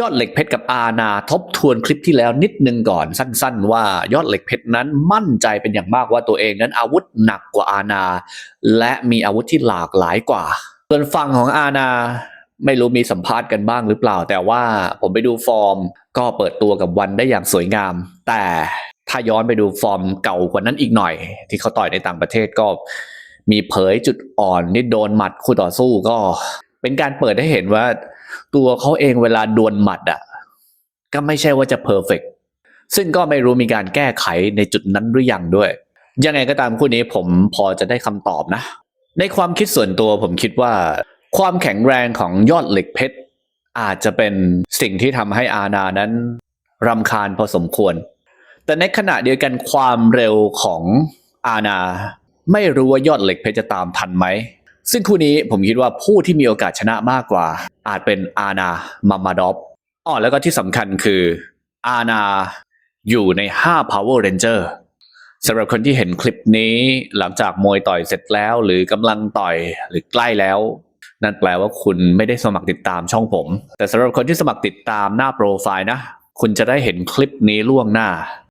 ยอดเหล็กเพชรกับอาณาทบทวนคลิปที่แล้วนิดนึงก่อนสั้น ๆ ว่ายอดเหล็กเพชรนั้นมั่นใจเป็นอย่างมากว่าตัวเองนั้นอาวุธหนักกว่าอาณาและมีอาวุธที่หลากหลายกว่า ส่วนฝั่งของอาณาไม่รู้มีสัมภาษณ์กันบ้างหรือเปล่า แต่ว่าผมไปดูฟอร์ม ก็เปิดตัวกับวันได้อย่างสวยงาม แต่ถ้าย้อนไปดูฟอร์มเก่ากว่านั้นอีกหน่อย ที่เขาต่อยในต่างประเทศก็มีเผยจุดอ่อนนี่โดนหมัดคู่ต่อสู้ก็ เป็นการเปิดให้เห็นว่า ตัวเขาเองเวลาดวลหมัดอะ ก็ไม่ใช่ว่าจะเพอร์เฟกซึ่งก็ไม่รู้มีการแก้ไขในจุดนั้นหรือยังด้วย ยังไงก็ตามคู่นี้ผมพอจะได้คำตอบนะ ในความคิดส่วนตัวผมคิดว่า ความแข็งแรงของยอดเหล็กเพชร อาจจะเป็นสิ่งที่ทำให้อาณานั้นรำคาญพอสมควร แต่ในขณะเดียวกันความเร็วของอาณาไม่รู้ว่ายอดเหล็กเพชรจะตามทันไหม ซึ่งคู่นี้ผมคิดว่าผู้ที่มีโอกาสชนะมากกว่า อาจเป็นอาณามามาดอฟอ๋อแล้วก็ที่สำคัญคืออาณาอยู่ใน 5 Power Ranger สำหรับคนที่เห็นคลิปนี้หลังจากมวยต่อยเสร็จแล้วหรือกำลังต่อยหรือใกล้แล้ว นั่นแปลว่าคุณไม่ได้สมัครติดตามช่องผม แต่สำหรับคนที่สมัครติดตามหน้าโปรไฟล์นะ คุณจะได้เห็นคลิปนี้ล่วงหน้า